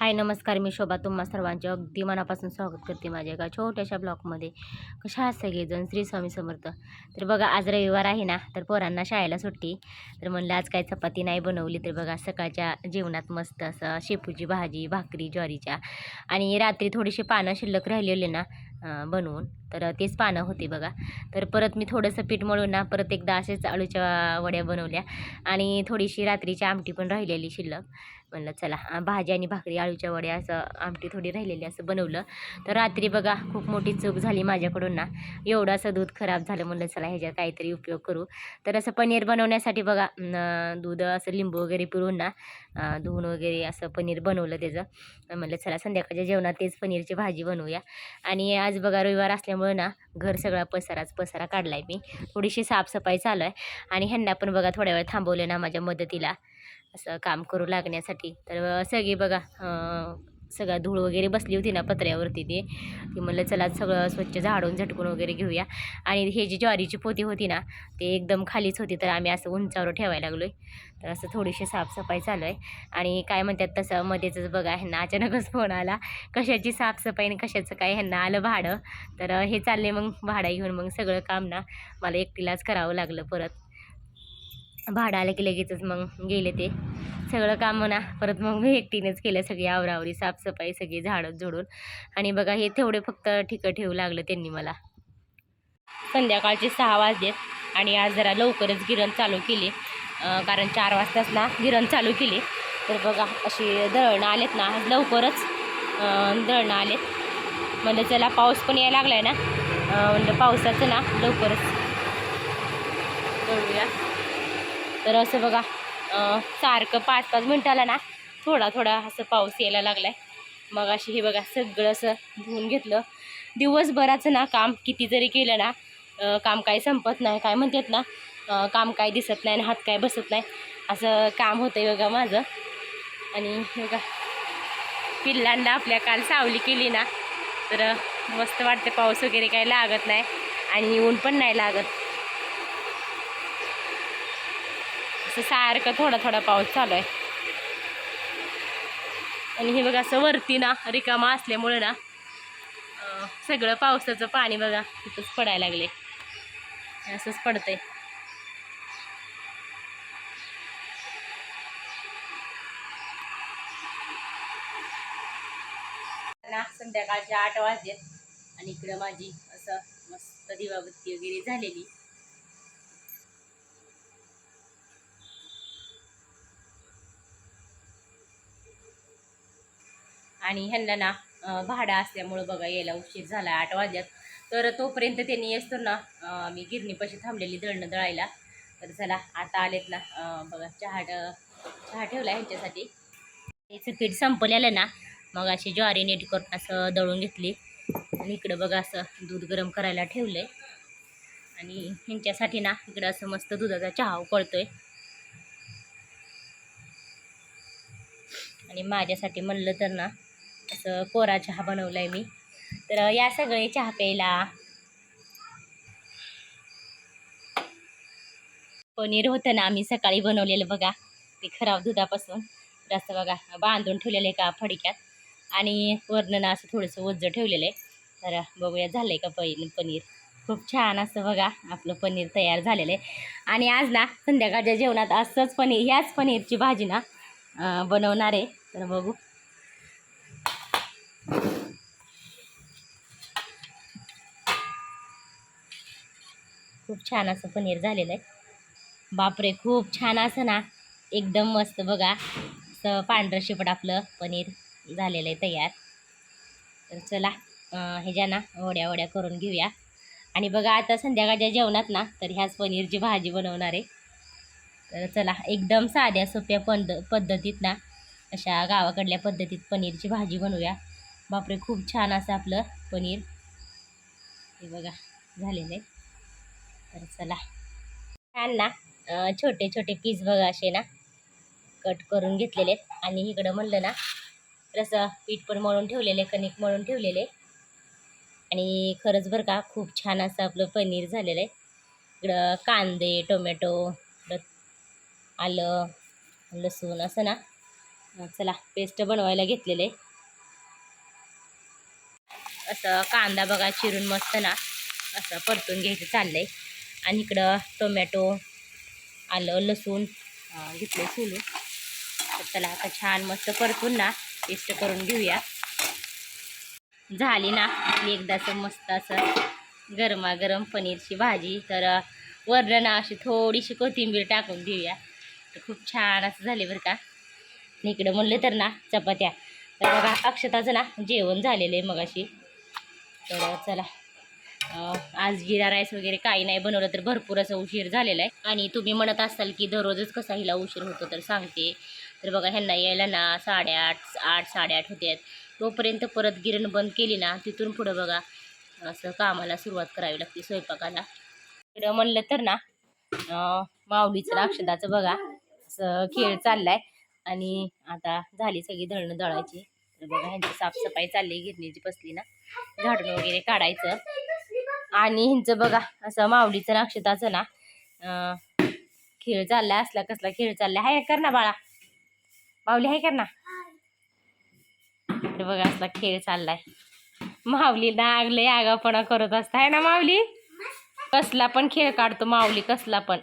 हाय नमस्कार. मी शोभा. तुम्हा सर्वांचे अगदी मनापासून स्वागत करते माझ्या एका छोट्याशा ब्लॉकमध्ये कशा आहात सगळेजण? श्री स्वामी समर्थ. तर बघा आज रविवार आहे ना तर पोरांना शाळेला सुट्टी. तर म्हणलं आज काय चपाती नाही बनवली तर बघा सकाळच्या जेवणात मस्त असं शेपूची भाजी भाकरी ज्वारीच्या. आणि रात्री थोडीशी पानं शिल्लक राहिलेले ना बनवून. तर तेच पानं होती बघा. तर परत मी थोडंसं पीठ मळून ना परत एकदा असेच आळूच्या वड्या बनवल्या. आणि थोडीशी रात्रीची आमटी पण राहिलेली शिल्लक. म्हणलं चला भाजी आणि भाकरी आळूच्या वड्या असं आमटी थोडी राहिलेली असं बनवलं. तर रात्री बघा खूप मोठी चूक झाली माझ्याकडून ना. एवढं असं दूध खराब झालं. म्हणलं चला ह्याच्यात काहीतरी उपयोग करू. तर असं पनीर बनवण्यासाठी बघा दूध असं लिंबू वगैरे पिळून ना धुवून वगैरे असं पनीर बनवलं त्याचं. म्हणलं चला संध्याकाळच्या जेवणात तेच पनीरची भाजी बनवूया. आणि आज बघा रविवार असल्यामुळं ना घर सगळा पसाराच पसारा काढला आहे मी. थोडीशी साफसफाई चालू आहे. आणि ह्यांना पण बघा थोड्या वेळ थांबवलं ना माझ्या मदतीला. असं काम करू लागण्यासाठी. तर सगळी बघा सगळा धूळ वगैरे बसली होती ना पत्र्यावरती ते. ती म्हणलं चला सगळं स्वच्छ झाडून झटकून वगैरे घेऊया. आणि हे जी ज्वारीची पोती होती ना ते एकदम खालीच होती तर आम्ही असं उंचावर ठेवायला लागलो आहे तर असं थोडीशी साफसफाई चालू आहे. आणि काय म्हणतात तसं मध्येच बघा ह्यांना अचानकच फोन आला. कशाची साफसफाई आणि कशाचं काय ह्यांना आलं भाडं. तर हे चालले मग भाडं घेऊन मग सगळं काम ना मला एकटीलाच करावं लागलं परत. भाडं आलं की लगेचच मग गेले ते. सगळं काम ना परत मग मी एकटीनेच केलं सगळी आवरावरी साफसफाई सगळी झाडं झोडून. आणि बघा हे तेवढे फक्त ठिकं ठेवू लागलं त्यांनी मला. संध्याकाळचे सहा वाजलेत आणि आज जरा लवकरच गिरण चालू केली. कारण चार वाजताच ना गिरण चालू केली. तर बघा अशी दळणं आलेत ना आज लवकरच दळणं आलेत. म्हणजे चला पाऊस पण यायला लागला आहे ना म्हणलं पावसाचं ना लवकरच. दळूया तर असं बघा सारखं पाच पाच मिनटाला ना थोडा थोडा असं पाऊस यायला लागला आहे मग अशी हे बघा सगळं असं धुवून घेतलं. दिवसभराचं ना काम किती जरी केलं ना काम काही संपत नाही काय म्हणतात ना काम काय दिसत नाही आणि हात काय बसत नाही असं काम होतं आहे बघा माझं. आणि हे बघा पिल्लांना आपल्या काल सावली केली ना तर मस्त वाटते पाऊस वगैरे काही लागत नाही आणि ऊन पण नाही लागत. असं सारखं थोडा थोडा पाऊस चालू आहे. आणि हे बघा असं वरती ना रिकामा असल्यामुळे ना सगळं पावसाचं पाणी बघा तिथंच पडायला लागले असंच पडतंय. ना संध्याकाळचे आठ वाजलेत. आणि इकडं माझी असं मस्त दिवाबत्ती वगैरे झालेली. आणि ह्यांना ना भाडा भाडं असल्यामुळं बघा यायला उशीर झाला आठ वाजल्यात. तर तोपर्यंत त्यांनी असतो ना मी गिरणीपाशी थांबलेली दळणं दळायला. तर चला आता आलेत ना बघा चहा ट- चहा ठेवला ह्यांच्यासाठी. याचं पीठ संपलेलं ना मग अशी ज्वारी नीट करून असं दळून घेतली. आणि इकडं बघा असं दूध गरम करायला ठेवलं आहे आणि ह्यांच्यासाठी ना इकडं असं मस्त दुधाचा चहा उकळतोय. आणि माझ्यासाठी म्हणलं तर ना असं कोरा चहा बनवला आहे मी. तर या सगळे चहा प्यायला. पनीर होतं ना आम्ही सकाळी बनवलेलं बघा. ते खराब दुधापासून. तर असं बघा बांधून ठेवलेलं आहे का फडक्यात. आणि वर्णनं असं थोडंसं ओझं ठेवलेलं आहे तर बघूया झालं आहे का पनीर पनीर. खूप छान असं बघा आपलं पनीर तयार झालेलं आहे आणि आज ना संध्याकाळच्या जेवणात असंच पनीर ह्याच पनीरची भाजी ना बनवणार आहे. तर बघू. खूप छान असं पनीर झालेलं आहे. बापरे खूप छान असं ना. एकदम मस्त बघा. असं पांढरं शिपट आपलं पनीर झालेलं आहे तयार. तर चला ह्याच्या ना वड्या वड्या करून घेऊया. आणि बघा आता संध्याकाळच्या जेवणात ना तर ह्याच पनीरची भाजी बनवणार आहे. तर चला एकदम साध्या सोप्या पंद पद्धतीत ना अशा गावाकडल्या पद्धतीत पनीरची भाजी बनवूया. बापरे खूप छान असं आपलं पनीर. हे बघा झालेलं आहे. तर चला. छान ना? छोटे छोटे पीस बघा असे ना. कट करून घेतलेले आहेत. आणि इकडं म्हणलं ना रसं पीठ पण मळून ठेवलेले कणिक मळून ठेवलेले. आणि खरंच बरं का खूप छान असं आपलं पनीर झालेलं आहे. इकडं कांदे टोमॅटो आलं लसूण असं ना. चला पेस्ट बनवायला घेतलेले. असं कांदा बघा चिरून मस्त ना असं परतून घ्यायचं चाललं आहे आणि इकडं टोमॅटो आलं लसूण घेतलं सोलून तर चला आता छान मस्त परतून ना पेस्ट करून घेऊया. झाली ना आपली एकदाचं मस्त असं गरमागरम पनीरची भाजी. तर अं, ना अशी थोडीशी कोथिंबीर टाकून घेऊया तर खूप छान असं झाले बरं का. आणि इकडं म्हणलं तर ना चपात्या. तर बघा अक्षताचं ना जेवण झालेलं आहे मगाशी. तर चला. आज जिरा राईस वगैरे काही नाही बनवलं तर भरपूर असं उशीर झालेला आहे. आणि तुम्ही म्हणत असाल की दररोजच कसा हिला उशीर होतो तर सांगते. तर बघा ह्यांना यायला ना साडेआठ आठ साडेआठ होते तोपर्यंत परत गिरण बंद केली ना तिथून पुढं बघा असं कामाला सुरुवात करावी लागते स्वयंपाकाला. इकडं म्हणलं तर ना माऊलीचं अक्षदाचं बघा असं खेळ चाललाय. आणि आता झाली सगळी दळणं दळायची. तर बघा ह्यांची साफसफाई चालली गिरणीची बसली ना. झाडून वगैरे काढायचं. आणि ह्यांचं बघा असं माऊलीचं ना अक्षताचं ना खेळ चालला असला कसला खेळ चालला हाय कर ना बाळा. माऊली हाय कर ना. तर बघा असला खेळ चाललाय. माऊली नागले आगापणा करत असता. आहे ना माऊली? कसला पण खेळ काढतो माऊली कसला पण.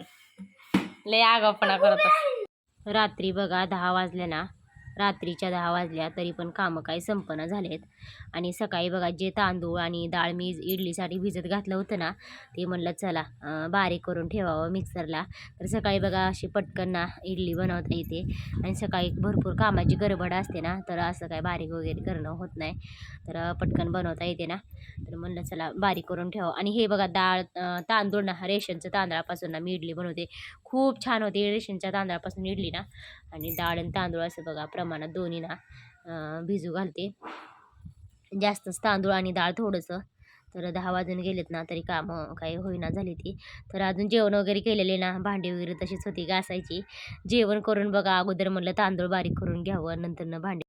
लय आगापणा करत असतो. रात्री बघा दहा वाजल्या ना. रात्रीच्या दहा वाजल्या तरी पण कामं काही संपन्न झालेत. आणि सकाळी बघा जे तांदूळ आणि डाळ मी इडलीसाठी भिजत घातलं होतं ना ते म्हणलं चला बारीक करून ठेवावं मिक्सरला. तर सकाळी बघा अशी पटकन ना इडली बनवता येते. आणि सकाळी भरपूर कामाची गडबड असते ना तर असं काय बारीक वगैरे करणं होत नाही. तर पटकन बनवता येते ना. तर म्हणलं चला बारीक करून ठेवावं. आणि हे बघा डाळ तांदूळ ना रेशनचं तांदळापासून ना मी इडली बनवते. खूप छान होते. रेशनच्या तांदळापासून इडली ना. आणि डाळ आणि तांदूळ असं बघा प्रमाणात दोन्ही ना भिजू घालते. जास्तच तांदूळ आणि डाळ थोडंसं. तर दहा वाजून गेलेत ना तरी कामं काही होईना झाली ती. तर अजून जेवण वगैरे केलेले ना भांडी वगैरे तशीच होती घासायची. जेवण करून बघा अगोदर म्हणलं तांदूळ बारीक करून घ्यावं नंतर भांडी